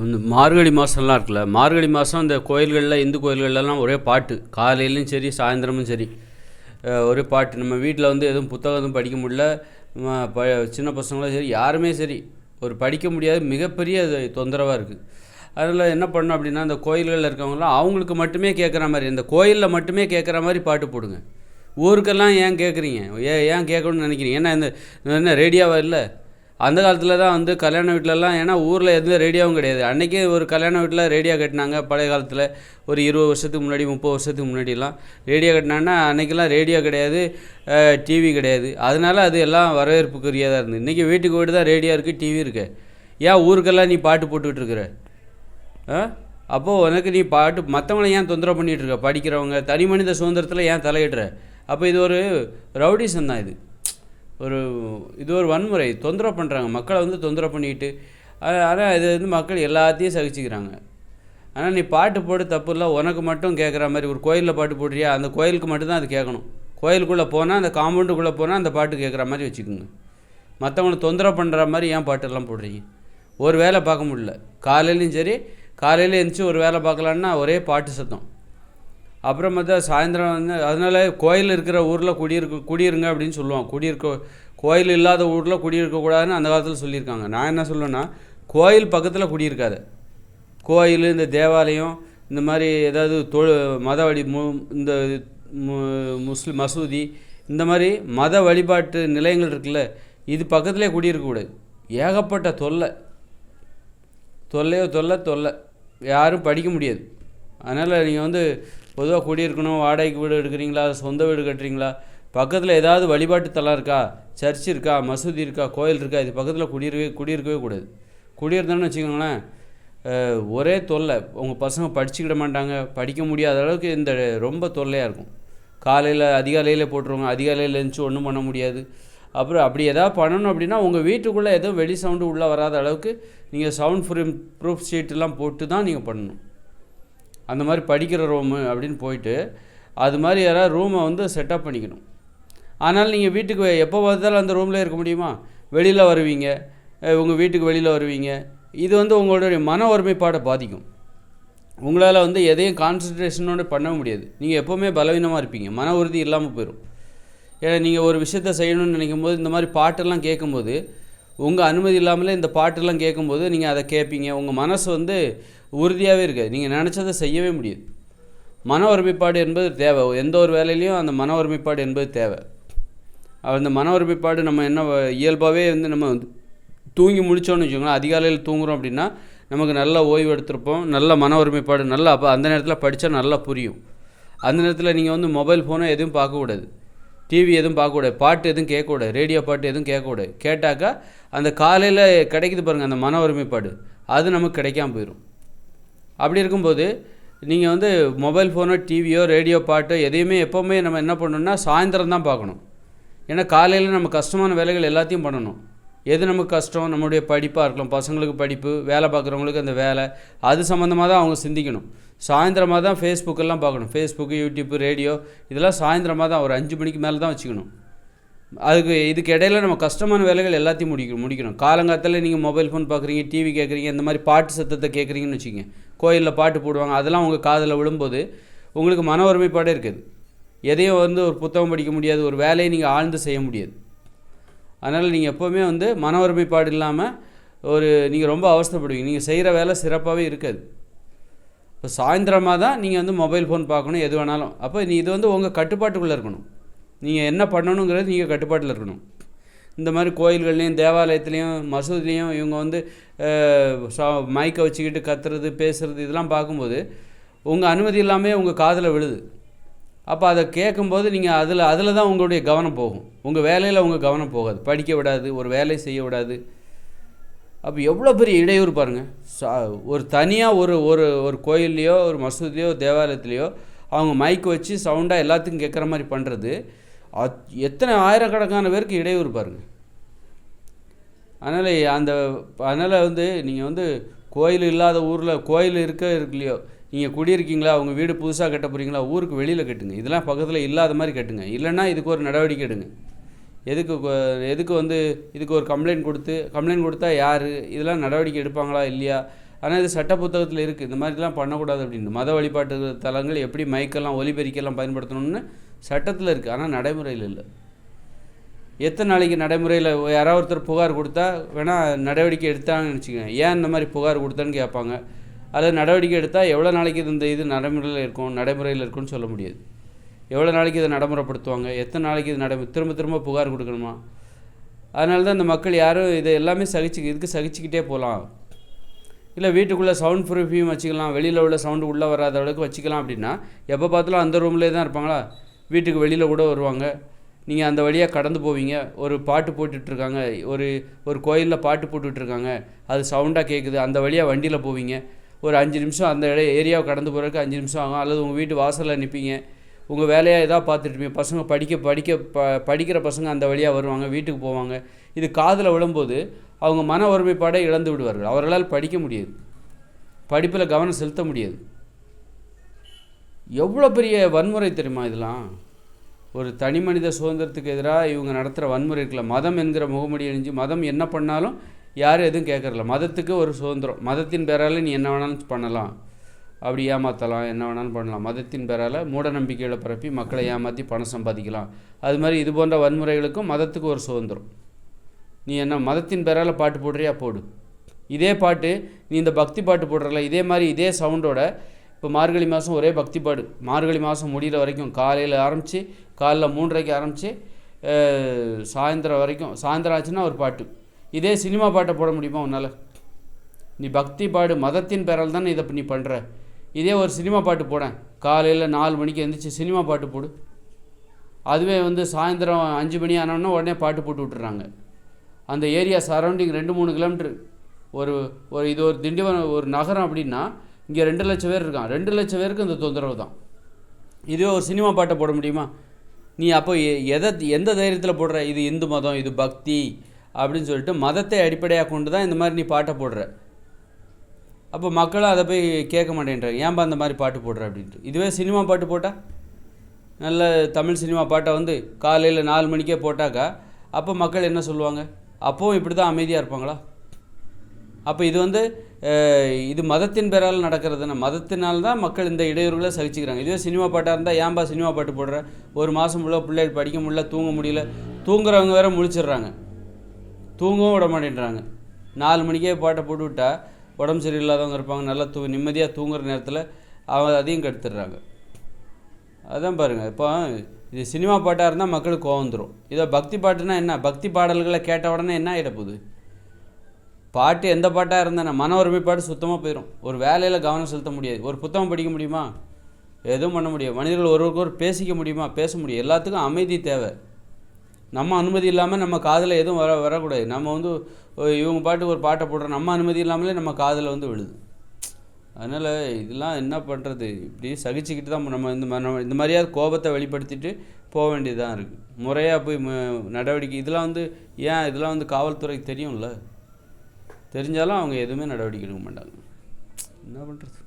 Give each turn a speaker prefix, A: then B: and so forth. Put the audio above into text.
A: இந்த மார்கழி மாதம்லாம் இருக்குல்ல மார்கழி மாதம் இந்த கோயில்களில் இந்து கோயில்கள்லாம் ஒரே பாட்டு. காலையிலையும் சரி சாயந்தரமும் சரி. ஒரே பாட்டு. நம்ம வீட்டில் வந்து எதுவும் புத்தகம் எதுவும் படிக்க முடியல. ப சின்ன பசங்களும் சரி யாருமே சரி. ஒரு படிக்க முடியாத மிகப்பெரிய அது தொந்தரவாக இருக்குது அதில் என்ன பண்ணணும் அப்படின்னா அந்த கோயில்களில் இருக்கவங்களாம் அவங்களுக்கு மட்டுமே கேட்குற மாதிரி இந்த கோயிலில் மட்டுமே கேட்குற மாதிரி பாட்டு போடுங்க. ஊருக்கெல்லாம் ஏன் கேட்குறீங்க ஏ ஏன் கேட்கணும்னு நினைக்கிறீங்க? ஏன்னா இந்த என்ன ரேடியோவாக இல்லை? அந்த காலத்தில் தான் வந்து கல்யாண வீட்டிலலாம் ஏன்னா ஊரில் எதுவும் ரேடியோவும் கிடையாது. அன்றைக்கே ஒரு கல்யாண வீட்டில் ரேடியோ கட்டினாங்க பழைய காலத்தில். ஒரு இருபது வருஷத்துக்கு முன்னாடி முப்பது வருஷத்துக்கு முன்னாடிலாம் ரேடியோ கட்டினாங்கன்னா அன்றைக்கெல்லாம் ரேடியோ கிடையாது டிவி கிடையாது. அதனால அது எல்லாம் வரவேற்புக்குரியதாக இருந்தது. இன்றைக்கி வீட்டுக்கு வீடு தான் ரேடியோ இருக்குது டிவி இருக்கு. ஏன் ஊருக்கெல்லாம் நீ பாட்டு போட்டுக்கிட்டு இருக்கிற? ஆ அப்போது உனக்கு நீ பாட்டு மற்றவங்கள ஏன் தொந்தரவு பண்ணிகிட்ருக்க படிக்கிறவங்க தனி மனித சுதந்திரத்தில் ஏன் தலையிடுற? அப்போ இது ஒரு ரவுடிசம் தான் இது. ஒரு இது ஒரு வன்முறை தொந்தரவு பண்ணுறாங்க மக்களை வந்து தொந்தரவு பண்ணிக்கிட்டு ஆனால் இது வந்து மக்கள் எல்லாத்தையும் சகிச்சுக்கிறாங்க. ஆனால் நீ பாட்டு போட்டு தப்பு இல்லை உனக்கு மட்டும் கேட்குற மாதிரி ஒரு கோயிலில் பாட்டு போடுறியா அந்த கோயிலுக்கு மட்டும்தான் அது கேட்கணும். கோயிலுக்குள்ளே போனால் அந்த காம்பவுண்டுக்குள்ளே போனால் அந்த பாட்டு கேட்குற மாதிரி வச்சுக்கோங்க. மற்றவங்கள தொந்தரவு பண்ணுற மாதிரி ஏன் பாட்டெல்லாம் போடுறீங்க? ஒரு வேலை பார்க்க முடியல. காலையிலையும் சரி காலையில் எழுந்துச்சி ஒரு வேலை பார்க்கலான்னா ஒரே பாட்டு சத்தம். அப்புறம் பார்த்தா சாயந்தரம் வந்து அதனால கோயில் இருக்கிற ஊரில் குடியிருக்க குடியிருங்க அப்படின்னு சொல்லுவோம் குடியிருக்க கோயில் இல்லாத ஊரில் குடியிருக்கக்கூடாதுன்னு அந்த காலத்தில் சொல்லியிருக்காங்க. நான் என்ன சொல்லுவேன்னா கோயில் பக்கத்தில் குடியிருக்காது. கோயில் இந்த தேவாலயம் இந்த மாதிரி ஏதாவது தொழு மத வழி மு இந்த மு- மசூதி இந்த மாதிரி மத வழிபாட்டு நிலையங்கள் இருக்குல்ல இது பக்கத்திலே குடியிருக்கக்கூடாது ஏகப்பட்ட தொல்லை. தொல்லையோ தொல்லை தொல்லை. யாரும் படிக்க முடியாது. அதனால் நீங்கள் வந்து பொதுவாக குடியிருக்கணும் வாடகைக்கு வீடு எடுக்கிறீங்களா சொந்த வீடு கட்டுறீங்களா? பக்கத்தில் ஏதாவது வழிபாட்டு தலம் இருக்கா? சர்ச் இருக்கா? மசூதி இருக்கா? கோயில் இருக்கா? இது பக்கத்தில் குடியிருக்கவே குடியிருக்கவே கூடாது. குடியிருந்தோன்னு வச்சுக்கோங்களேன் ஒரே தொல்லை. உங்கள் பசங்க படிச்சுக்கிட மாட்டாங்க படிக்க முடியாத அளவுக்கு இந்த ரொம்ப தொல்லையாக இருக்கும். காலையில் அதிகாலையில் போட்டுருவாங்க அதிகாலையில் எழுந்துச்சு ஒன்றும் பண்ண முடியாது. அப்புறம் அப்படி எதாவது பண்ணணும் அப்படின்னா உங்கள் வீட்டுக்குள்ளே எதுவும் வெளி சவுண்டு உள்ளே வராத அளவுக்கு நீங்கள் சவுண்ட் ப்ரூஃப் ப்ரூஃப் ஷீட்டெல்லாம் போட்டு தான் நீங்கள் பண்ணணும். அந்த மாதிரி படிக்கிற ரூமு அப்படின்னு போயிட்டு அது மாதிரி யாராவது ரூமை வந்து செட்டப் பண்ணிக்கணும். ஆனால் நீங்கள் வீட்டுக்கு எப்போ பார்த்தாலும் அந்த ரூமில் இருக்க முடியுமா? வெளியில் வருவீங்க உங்கள் வீட்டுக்கு வெளியில் வருவீங்க. இது வந்து உங்களுடைய மன ஒருமைப்பாடை பாதிக்கும். உங்களால் வந்து எதையும் கான்சன்ட்ரேஷனோடு பண்ண முடியாது. நீங்கள் எப்போவுமே பலவீனமாக இருப்பீங்க. மன உறுதி இல்லாமல் போயிடும் ஏன்னா நீங்கள் ஒரு விஷயத்த செய்யணும்னு நினைக்கும் போது இந்த மாதிரி பாட்டெல்லாம் கேட்கும்போது உங்கள் அனுமதி இல்லாமலே இந்த பாட்டெல்லாம் கேட்கும்போது நீங்கள் அதை கேட்பீங்க. உங்கள் மனசு வந்து உறுதியாகவே இருக்காது. நீங்கள் நினச்சதை செய்யவே முடியாது. மன ஒருமைப்பாடு என்பது தேவை. எந்த ஒரு வேலையிலையும் அந்த மன ஒருமைப்பாடு என்பது தேவை. அந்த மன ஒருமைப்பாடு நம்ம என்ன இயல்பாகவே வந்து நம்ம வந்து தூங்கி முடிச்சோன்னு வச்சுக்கோங்களேன் அதிகாலையில் தூங்குறோம் அப்படின்னா நமக்கு நல்ல ஓய்வு எடுத்திருப்போம் நல்ல மன ஒருமைப்பாடு நல்லா அப்போ அந்த நேரத்தில் படித்தா நல்லா புரியும். அந்த நேரத்தில் நீங்கள் வந்து மொபைல் ஃபோனோ எதுவும் பார்க்கக்கூடாது டிவி எதுவும் பார்க்கக்கூடாது பாட்டு எதுவும் கேட்கக்கூடாது ரேடியோ பாட்டு எதுவும் கேட்கக்கூடாது கேட்டாக்கா அந்த காலையில் கிடைக்குது பாருங்கள் அந்த மன ஒருமைப்பாடு. அது நமக்கு கிடைக்காம போயிடும் அப்படி இருக்கும்போது நீங்கள் வந்து மொபைல் ஃபோனோ டிவியோ ரேடியோ பாட்டோ எதையுமே எப்போவுமே நம்ம என்ன பண்ணணும்னா சாயந்தரம் தான் பார்க்கணும். ஏன்னா காலையில் நம்ம கஷ்டமான வேலைகள் எல்லாத்தையும் பண்ணணும். எது நமக்கு கஷ்டம்? நம்மளுடைய படிப்பாக இருக்கலாம். பசங்களுக்கு படிப்பு வேலை பார்க்குறவங்களுக்கு அந்த வேலை. அது சம்மந்தமாக தான் அவங்க சிந்திக்கணும். சாயந்தரமாக தான் ஃபேஸ்புக்கெல்லாம் பார்க்கணும். ஃபேஸ்புக்கு யூடியூப்பு ரேடியோ இதெல்லாம் சாயந்தரமாக தான் ஒரு அஞ்சு மணிக்கு மேலே தான் வச்சுக்கணும். அதுக்கு இதுக்கு இடையில நம்ம கஷ்டமான வேலைகள் எல்லாத்தையும் முடிக்கணும் முடிக்கணும். காலங்காலத்தில் நீங்கள் மொபைல் ஃபோன் பார்க்குறீங்க டிவி கேட்குறீங்க இந்த மாதிரி பாட்டு சத்தத்தை கேட்குறீங்கன்னு வச்சுக்கோங்க. கோயிலில் பாட்டு போடுவாங்க அதெல்லாம் உங்கள் காதில் விழும்போது உங்களுக்கு மன ஒருமைப்பாடே இருக்குது. எதையும் வந்து ஒரு புத்தகம் படிக்க முடியாது ஒரு வேலையை நீங்கள் ஆழ்ந்து செய்ய முடியாது. அதனால் நீங்கள் எப்போவுமே வந்து மன ஒருமைப்பாடு இல்லாமல் ஒரு நீங்கள் ரொம்ப அவஸ்தைப்படுவீங்க. நீங்கள் செய்கிற வேலை சிறப்பாகவே இருக்காது. இப்போ சாயந்தரமாக தான் நீங்கள் வந்து மொபைல் ஃபோன் பார்க்கணும் எது வேணாலும். அப்போ நீ இது வந்து உங்கள் கட்டுப்பாட்டுக்குள்ளே இருக்கணும். நீங்கள் என்ன பண்ணணுங்கிறது நீங்கள் கட்டுப்பாட்டில் இருக்கணும். இந்த மாதிரி கோயில்கள்லேயும் தேவாலயத்துலேயும் மசூதிலையும் இவங்க வந்து மைக்கை வச்சுக்கிட்டு கத்துறது பேசுகிறது இதெல்லாம் பார்க்கும்போது உங்கள் அனுமதி இல்லாமல் உங்கள் காதில் விழுது. அப்போ அதை கேட்கும்போது நீங்கள் அதில் அதில் தான் உங்களுடைய கவனம் போகும். உங்கள் வேலையில் உங்கள் கவனம் போகாது. படிக்க விடாது ஒரு வேலை செய்ய விடாது. அப்போ எவ்வளோ பெரிய இடையூறு பாருங்கள் சா ஒரு தனியாக ஒரு ஒரு ஒரு கோயில்லையோ ஒரு மசூதிலையோ தேவாலயத்துலேயோ அவங்க மைக் வச்சு சவுண்டாக எல்லாத்துக்கும் கேட்குற மாதிரி பண்ணுறது எத்தனை ஆயிரக்கணக்கான பேருக்கு இடையூறு பாருங்கள் அதனால் அந்த அதனால் வந்து நீங்கள் வந்து கோயில் இல்லாத ஊரில் கோயில் இருக்க இருக்குல்லையோ நீங்கள் குடியிருக்கீங்களா உங்கள் வீடு புதுசாக கட்ட போகிறீங்களா ஊருக்கு வெளியில் கட்டுங்க. இதெல்லாம் பக்கத்தில் இல்லாத மாதிரி கட்டுங்க. இல்லைன்னா இதுக்கு ஒரு நடவடிக்கை எடுங்க. எதுக்கு எதுக்கு வந்து இதுக்கு ஒரு கம்ப்ளைண்ட் கொடுத்து கம்ப்ளைண்ட் கொடுத்தா யார்? இதெல்லாம் நடவடிக்கை எடுப்பாங்களா இல்லையா? ஆனால் இது சட்ட புத்தகத்தில் இருக்குது இந்த மாதிரிலாம் பண்ணக்கூடாது அப்படின்னு. மத வழிபாட்டு தலங்கள் எப்படி மைக்கெல்லாம் ஒலிபெருக்கெல்லாம் பயன்படுத்தணும்னு சட்டத்தில் இருக்குது ஆனால் நடைமுறையில் இல்லை. எத்தனை நாளைக்கு நடைமுறையில் யாராவது ஒருத்தர் புகார் கொடுத்தா வேணால் நடவடிக்கை எடுத்தாங்கன்னு வச்சுக்கோங்க ஏன் இந்த மாதிரி புகார் கொடுத்தான்னு கேட்பாங்க. அதில் நடவடிக்கை எடுத்தால் எவ்வளோ நாளைக்கு இது இந்த இது நடைமுறையில் இருக்கும் நடைமுறையில் இருக்கும்னு சொல்ல முடியாது. எவ்வளோ நாளைக்கு இதை நடைமுறைப்படுத்துவாங்க? எத்தனை நாளைக்கு இது நடை திரும்ப திரும்ப புகார் கொடுக்கணுமா? அதனால தான் இந்த மக்கள் யாரும் இதை எல்லாமே சகிச்சு இதுக்கு சகிச்சுக்கிட்டே போகலாம். இல்லை வீட்டுக்குள்ளே சவுண்ட் ப்ரூஃபையும் வச்சுக்கலாம். வெளியில் உள்ள சவுண்டு உள்ளே வராத அளவுக்கு வச்சுக்கலாம் அப்படின்னா எப்போ பார்த்தாலும் அந்த ரூம்லேயே தான் இருப்பாங்களா? வீட்டுக்கு வெளியில் கூட வருவாங்க. நீங்கள் அந்த வழியாக கடந்து போவீங்க. ஒரு பாட்டு போட்டுட்ருக்காங்க. ஒரு ஒரு கோயிலில் பாட்டு போட்டுட்ருக்காங்க. அது சவுண்டாக கேட்குது அந்த வழியாக வண்டியில் போவீங்க. ஒரு அஞ்சு நிமிஷம் அந்த இட ஏரியாவை கடந்து போகிறதுக்கு அஞ்சு நிமிஷம் ஆகும். அல்லது உங்கள் வீட்டு வாசலில் நிற்பீங்க உங்கள் வேலையாக எதாவது பார்த்துட்ருப்பீங்க பசங்க படிக்க படிக்க ப படிக்கிற பசங்க அந்த வழியாக வருவாங்க வீட்டுக்கு போவாங்க. இது காதில் விழும்போது அவங்க மன ஒருமைப்பாடை இழந்து விடுவார்கள். அவர்களால் படிக்க முடியாது. படிப்பில் கவனம் செலுத்த முடியாது. எவ்வளோ பெரிய வன்முறை தெரியுமா இதெல்லாம்? ஒரு தனி மனித சுதந்திரத்துக்கு எதிராக இவங்க நடத்துகிற வன்முறை இருக்குல்ல. மதம் என்கிற முகமுடி அணிஞ்சு மதம் என்ன பண்ணாலும் யாரும் எதுவும் கேட்கறதில்ல. மதத்துக்கு ஒரு சுதந்திரம். மதத்தின் பேரால் நீ என்ன வேணாலும் பண்ணலாம். அப்படி ஏமாற்றலாம் என்ன வேணாலும் பண்ணலாம். மதத்தின் பேரால் மூட நம்பிக்கைகளை பரப்பி மக்களை ஏமாற்றி பணம் சம்பாதிக்கலாம். அது மாதிரி இது போன்ற வன்முறைகளுக்கும் மதத்துக்கு ஒரு சுதந்திரம். நீ என்ன மதத்தின் பேரால் பாட்டு போடுறியா? போடு. இதே பாட்டு நீ இந்த பக்தி பாட்டு போடுறல இதே மாதிரி இதே சவுண்டோட இப்போ மார்கழி மாதம் ஒரே பக்தி பாடு. மார்கழி மாதம் முடிகிற வரைக்கும் காலையில் ஆரம்பித்து காலைல மூன்றரைக்கு ஆரம்பித்து சாயந்தரம் வரைக்கும் சாயந்தரம் ஆச்சுன்னா ஒரு பாட்டு. இதே சினிமா பாட்டை போட முடியுமா உன்னால்? நீ பக்தி பாடு மதத்தின் பேரால் தானே இதை நீ பண்ணுற இதே ஒரு சினிமா பாட்டு போடேன். காலையில் நாலு மணிக்கு எழுந்திரிச்சி சினிமா பாட்டு போடு. அதுவே வந்து சாயந்தரம் அஞ்சு மணி ஆனோன்னா உடனே பாட்டு போட்டு விட்டுறாங்க. அந்த ஏரியா சரௌண்டிங் ரெண்டு மூணு கிலோமீட்டர். ஒரு ஒரு இது ஒரு திண்டிவனம் ஒரு நகரம் அப்படின்னா இங்கே ரெண்டு லட்சம் பேர் இருக்கான் ரெண்டு லட்சம் பேருக்கு இந்த தொந்தரவு தான். இதுவே ஒரு சினிமா பாட்டை போட முடியுமா? நீ அப்போ எ- எதை எந்த தைரியத்தில் போடுற? இது இந்து மதம் இது பக்தி அப்படின்னு சொல்லிட்டு மதத்தை அடிப்படையாக கொண்டு தான் இந்த மாதிரி நீ பாட்டை போடுற. அப்போ மக்களும் அதை போய் கேட்க மாட்டேன்றாங்க. ஏன்பா அந்த மாதிரி பாட்டு போடுற அப்படின்ட்டு. இதுவே சினிமா பாட்டு போட்டால் நல்ல தமிழ் சினிமா பாட்டை வந்து காலையில் நாலு மணிக்கே போட்டாக்கா அப்போ மக்கள் என்ன சொல்லுவாங்க? அப்போவும் இப்படி தான் அமைதியாக இருப்பாங்களா? அப்போ இது வந்து இது மதத்தின் பேரால் நடக்கிறதுனா மதத்தினால் தான் மக்கள் இந்த இடையூறுகளை சகிச்சுக்கிறாங்க. இதுவே சினிமா பாட்டாக இருந்தால் ஏன்பா சினிமா பாட்டு போடுற? ஒரு மாதம் உள்ள பிள்ளைகள் படிக்க முடியல தூங்க முடியல. தூங்குறவங்க வேற முழிச்சிடுறாங்க. தூங்கவும் விட மாட்டேன்றாங்க. நாலு மணிக்கே பாட்டை போட்டு விட்டால் உடம்பு சரியில்லாதவங்க இருப்பாங்க நல்லா தூ நிம்மதியாக தூங்குற நேரத்தில் அவங்க அதையும் கெடுத்துடுறாங்க. அதான் பாருங்கள் இப்போ இது சினிமா பாட்டாக இருந்தால் மக்களுக்கு கோவம் வந்துடும் இதோ பக்தி பாட்டுனா என்ன? பக்தி பாடல்களை கேட்ட உடனே என்ன ஆகிடப்போகுது பாட்டு எந்த பாட்டாக இருந்தால் மன ஒருமைப்பாடு சுத்தமாக போயிடும் ஒரு வேலையில் கவனம் செலுத்த முடியாது. ஒரு புத்தகம் படிக்க முடியுமா? எதுவும் பண்ண முடியாது. மனிதர்கள் ஒருவருக்கொரு பேசிக்க முடியுமா? பேச முடியும் எல்லாத்துக்கும் அமைதி தேவை. நம்ம அனுமதி இல்லாமல் நம்ம காதில் எதுவும் வர வரக்கூடாது. நம்ம வந்து இவங்க பாட்டுக்கு ஒரு பாட்டை போடுற நம்ம அனுமதி இல்லாமலே நம்ம காதில் வந்து விழுது. அதனால் இதெல்லாம் என்ன பண்ணுறது இப்படி சகிச்சுக்கிட்டு தான் நம்ம இந்த மாதிரி நம்ம இந்த மாதிரியாவது கோபத்தை வெளிப்படுத்திட்டு போக வேண்டியதாக இருக்குது முறையாக போய் நடவடிக்கை இதெல்லாம் வந்து ஏன் இதெல்லாம் வந்து காவல்துறைக்கு தெரியும்ல? தெரிஞ்சாலும் அவங்க எதுவுமே நடவடிக்கை எடுக்க மாட்டாங்க. என்ன பண்ணுறது